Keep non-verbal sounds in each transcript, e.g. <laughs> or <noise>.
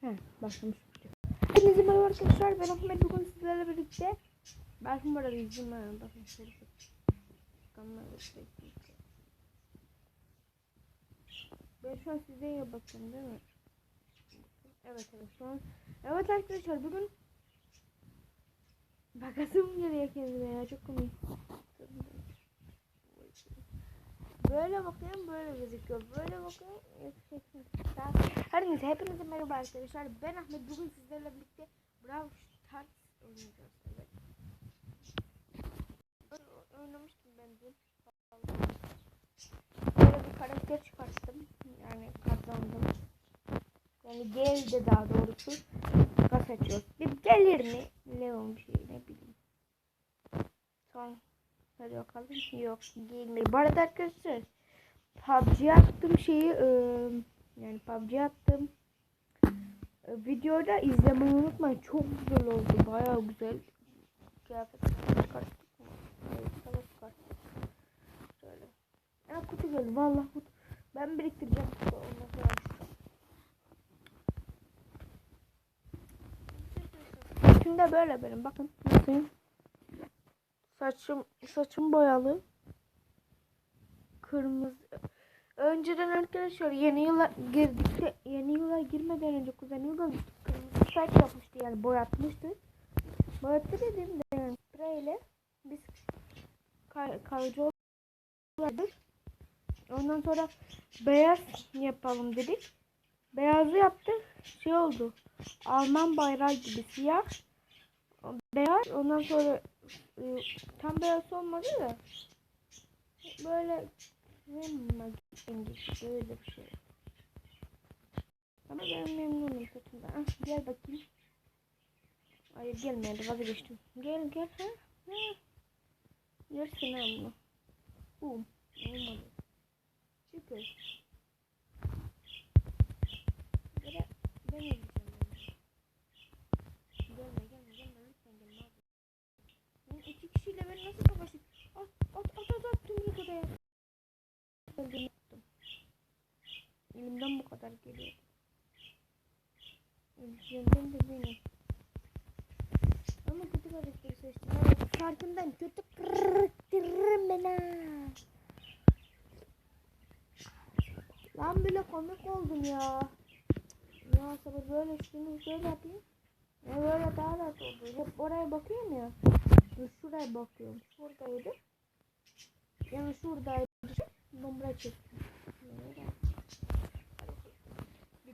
He başlamış. Hepinize merhaba arkadaşlar. Ben Ahmet. Bugün sizlerle birlikte Belki arada izin var. Bakın şöyle kamera bekliyorum. Ben şu an size iyi bakıyorum değil mi? Evet evet şu an. Evet arkadaşlar bugün Bakasım geliyor kendime ya çok komik. Böyle bakıyorum böyle gözüküyor. Böyle bakıyorum. <laughs> Her neyse hepinize merhaba arkadaşlar. Ben Ahmet. Bugün sizlerle birlikte Brawl Stars oynayacağız. Evet. Oynamıştım ben dün. Böyle bir karakter çıkarttım. Yani kazandım. Yani geldi daha doğrusu. Kas açıyoruz. Bir gelir mi? Leon bir şey ne bileyim. Son. Hadi bakalım. Yok gelmiyor. Bu arada arkadaşlar PUBG attım şeyi ıı, yani PUBG attım. E, Videoda izlemeyi unutmayın. Çok güzel oldu. Bayağı güzel. Kıyafet çıkarttık mı? Evet, sana çıkarttık. Şöyle. Ya kutu geldi. Vallahi kutu. Ben biriktireceğim kutu. Ondan sonra açacağım. Şimdi böyle benim. Bakın. Nasıl? Saçım, saçım boyalı. Kırmızı. Önceden arkadaşlar yeni yıla girdikte yeni yıla girmeden önce kuzen yıla kırmızı saç yapmıştı yani boyatmıştı. Boyattı dedim de yani spreyle biz kalıcı olarak ondan sonra beyaz yapalım dedik. Beyazı yaptık şey oldu. Alman bayrağı gibi siyah beyaz ondan sonra tam beyaz olmadı da böyle böyle bir şey. Ama ben memnunum kötümden. Ah, gel bakayım. Hayır gelmedi vazgeçtim. Gel gel ha. ha. Yersin ha bunu. Bum. Olmadı. Süper. Böyle ben yiyeceğim. Gelme gelme gelme lütfen gelme abi. Ben iki kişiyle ben nasıl savaşayım? At at at at at tüm odaya. Öldürdüm. Elimden bu kadar geliyor. Elimden de benim. Ama kötü karakteri seçtim. Evet farkındayım. Kötü karakterim ben ha. Lan bile komik oldum ya. Ya sabır böyle şunu şöyle yapayım. Ya böyle daha rahat oldu. Hep oraya bakıyorum ya. Dur şuraya bakıyorum. Şuradaydı. Yani şuradaydı. Numara çektim.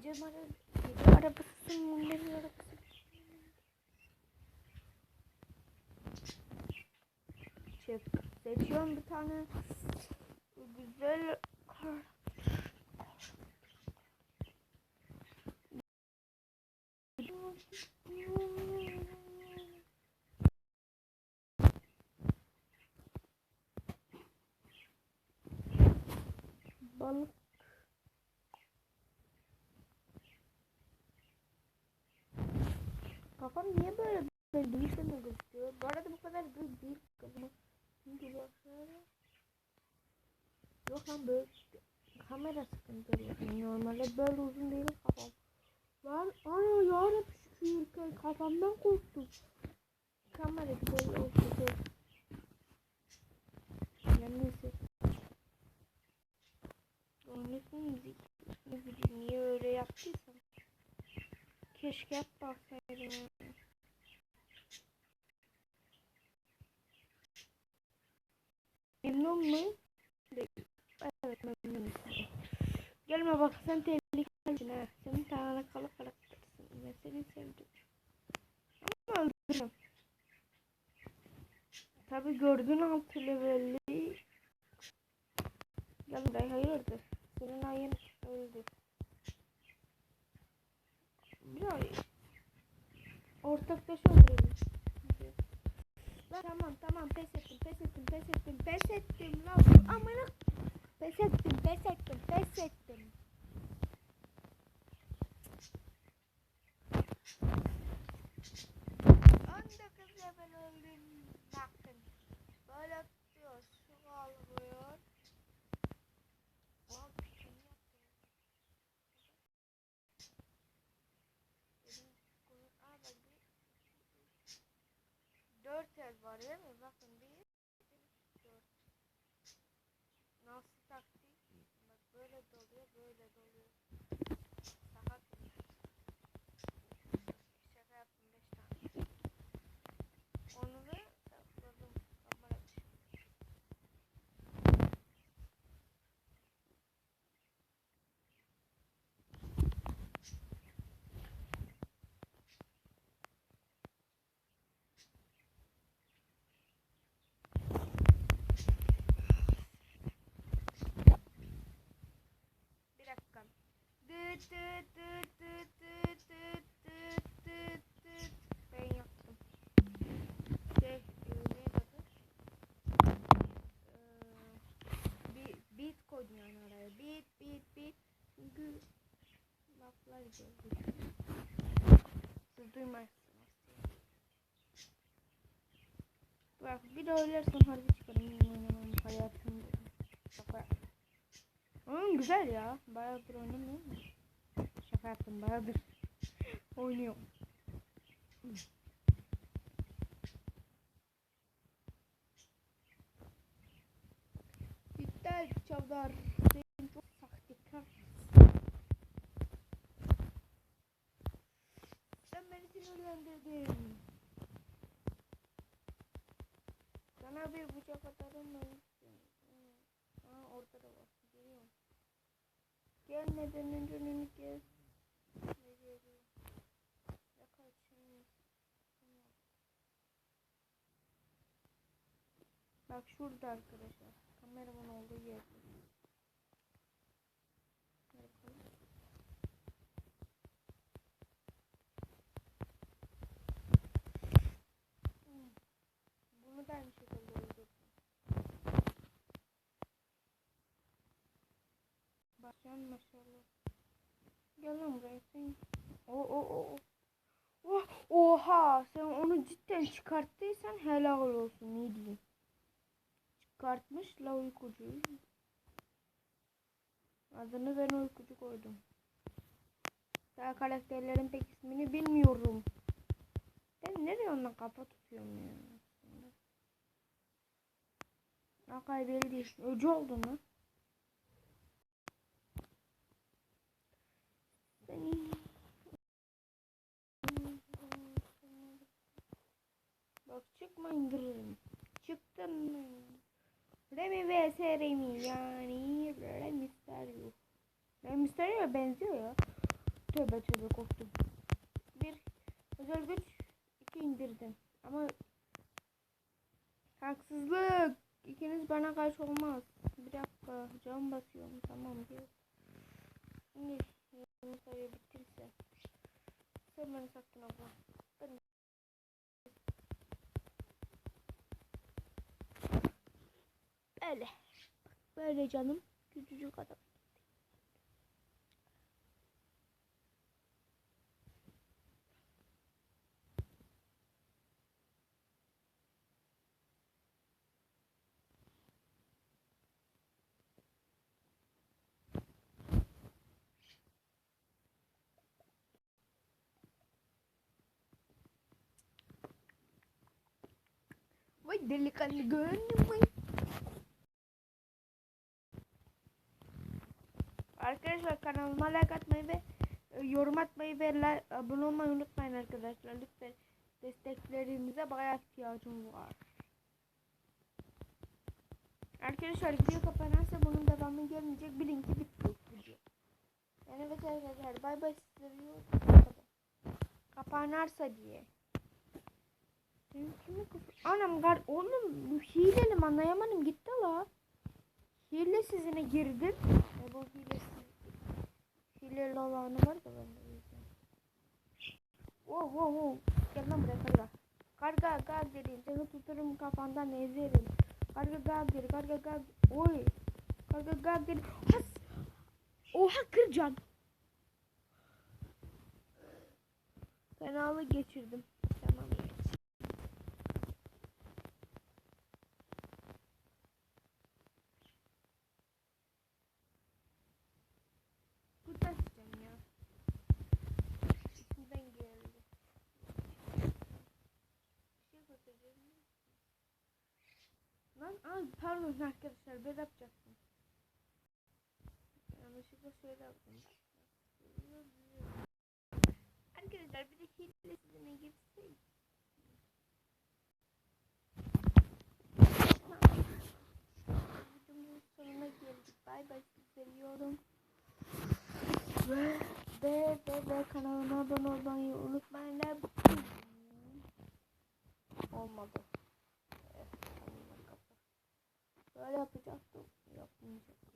Gece bana gece arabası arabası. Çek. Seçiyorum bir tane güzel kar. Balık. Kafam niye böyle böyle değilse mi gözüküyor? Bu arada bu kadar büyük değil kafam. Çünkü bakıyorum. Yok lan böyle kamera sıkıntı yani normalde böyle uzun değil kafam. Lan ana yarabbim kafamdan korktum. Kamera böyle oldu. Yani neyse. Oynasın müzik. Niye öyle yaptıysam. Keşke yapmasaydım. Memnun mu? Evet memnunum. Gelme bak sen tehlikelisin ha. Senin tane kalı karaktersin. Ben seni sevdim. Ama öldürürüm. Tabi gördün altı levelli. Gel buraya hayırdır. Senin ayın öldü. Bir ay. Ortaktaş öldürelim. Tamam tamam pes ettim pes ettim pes ettim pes ettim el var değil mi? Bakın duymazsınız. Bak bir de öylersen harbi çıkarım. Oynamam hayatımda. Şaka. Hmm, güzel ya. Bayağıdır oynamıyorum? Şaka yaptım bayağıdır. Oynuyorum. İptal çavdar. Sen çok sahtekar. Sen beni sinirlendirdin. Sana bir bıçak atarım mı? Aa ortada var. Görüyorum. Gelmeden önce önünü kes. Ne geliyor? Ya kaçın. Bak şurada arkadaşlar. Kameraman olduğu yerde. Başkan maşallah. Gel lan buraya sen. O o o. o. Oh, oha sen onu cidden çıkarttıysan helal olsun ne diyeyim. Çıkartmış la uykucuyu. Adını ben uykucu koydum. Daha karakterlerin pek ismini bilmiyorum. Ben nereye ondan kafa tutuyorum ya. Akay belli Öcü oldun lan. Seni. Bak çıkma indiririm. Çıktın mı? Remy vs Remy yani Remy Mysterio. Remy Mysterio'ya benziyor ya. Tövbe tövbe korktum. Bir özel güç iki indirdim. Ama haksızlık. İkiniz bana karşı olmaz. Bir dakika can basıyorum tamam diyor. Şimdi Remy Mysterio bitirse. Sen beni sattın abla. Ben Öyle. Böyle canım. Küçücük adam. Vay delikanlı gönlüm vay. Arkadaşlar kanalıma like atmayı ve e, yorum atmayı ve like, abone olmayı unutmayın arkadaşlar. Lütfen desteklerinize bayağı ihtiyacım var. Arkadaşlar video kapanırsa bunun devamı gelmeyecek. Bilin ki bitti video. Yani evet arkadaşlar bay bay seviyorum. Kapanarsa diye. Anam gar oğlum hilelim anlayamadım gitti la. Hile sizine girdim. E bu hilesiz. Hile lavanı var da bende. Wow wow wow. Gel lan buraya karga. Karga gaz derim. Seni tuturum kafandan ezerim. Karga gaz derim. Karga gaz. Oy. Karga gaz derim. Has. Oha kırcan. Fenalık geçirdim. Ay pardon arkadaşlar ben yapacaktım. Yanlışlıkla şöyle yaptım. Arkadaşlar bir de hile sizinle girseydim. Videomuzun sonuna geldik. Bay bay seviyorum. Ve ve ve ve kanalıma abone olmayı unutmayın. Olmadı. Böyle yapacaktım. Yapmayacağım.